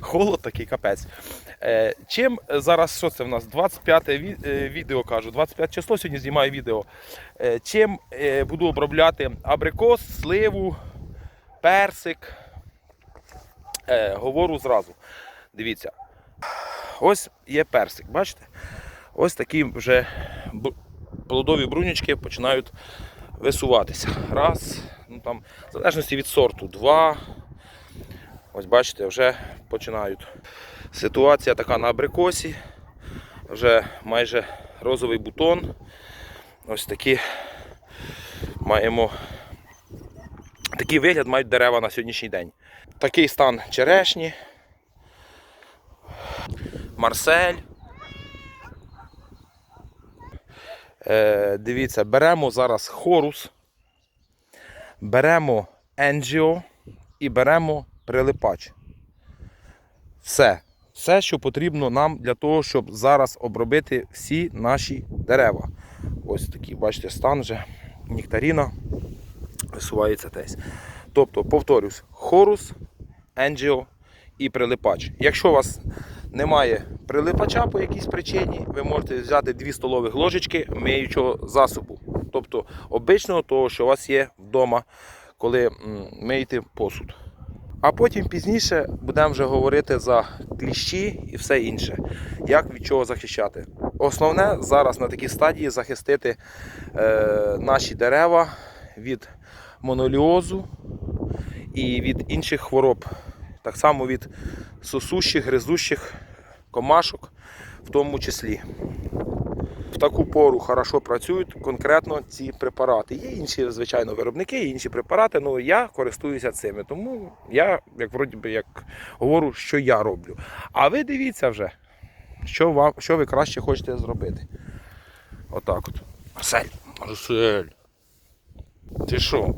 Холод такий капець. Е, чим зараз що це в нас? 25 е, відео кажу, 25 число сьогодні знімаю відео. Е, чим буду обробляти абрикос, сливу, персик. Говорю зразу. Дивіться. Ось є персик, бачите? Ось такі вже плодові брунючки починають висуватися. Раз, ну там, в залежності від сорту, два. Ось бачите, вже починають. Ситуація така на абрикосі. Вже майже розовий бутон. Ось такі маємо. Такий вигляд мають дерева на сьогоднішній день. Такий стан черешні. Марсель. Е, дивіться, беремо зараз хорус, беремо енджіо і беремо прилипач. Все. Все, що потрібно нам для того, щоб зараз обробити всі наші дерева. Ось такий, бачите, стан вже нектаріна висувається десь. Тобто, повторюсь, хорус, енджіо і прилипач. Якщо у вас немає прилипача по якійсь причині, ви можете взяти 2 столових ложечки миючого засобу. Тобто обичного того, що у вас є вдома, коли миєте посуд. А потім пізніше будемо вже говорити за кліщі і все інше, як від чого захищати. Основне зараз на такій стадії захистити е, наші дерева від моноліозу і від інших хвороб, так само від сосущих, гризущих комашок, в тому числі. В таку пору хорошо працюють конкретно ці препарати. Є інші, звичайно, виробники, є інші препарати, але я користуюся цими. Тому я, як вроді би, як говорю, що я роблю. А ви дивіться вже, що, вам, що ви краще хочете зробити. Отак от. Марсель, Марсель. Ти що?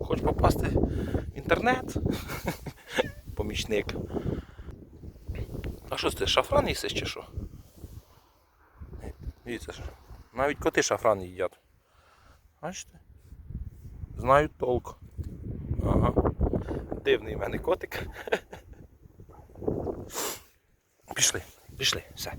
Хочеш попасти в інтернет? Помічник. А що це, шафран їсиш чи що? Дивіться, ж, навіть коти шафран їдять. Бачите? Знають толк. Ага. Дивний в мене котик. Пішли, пішли, все.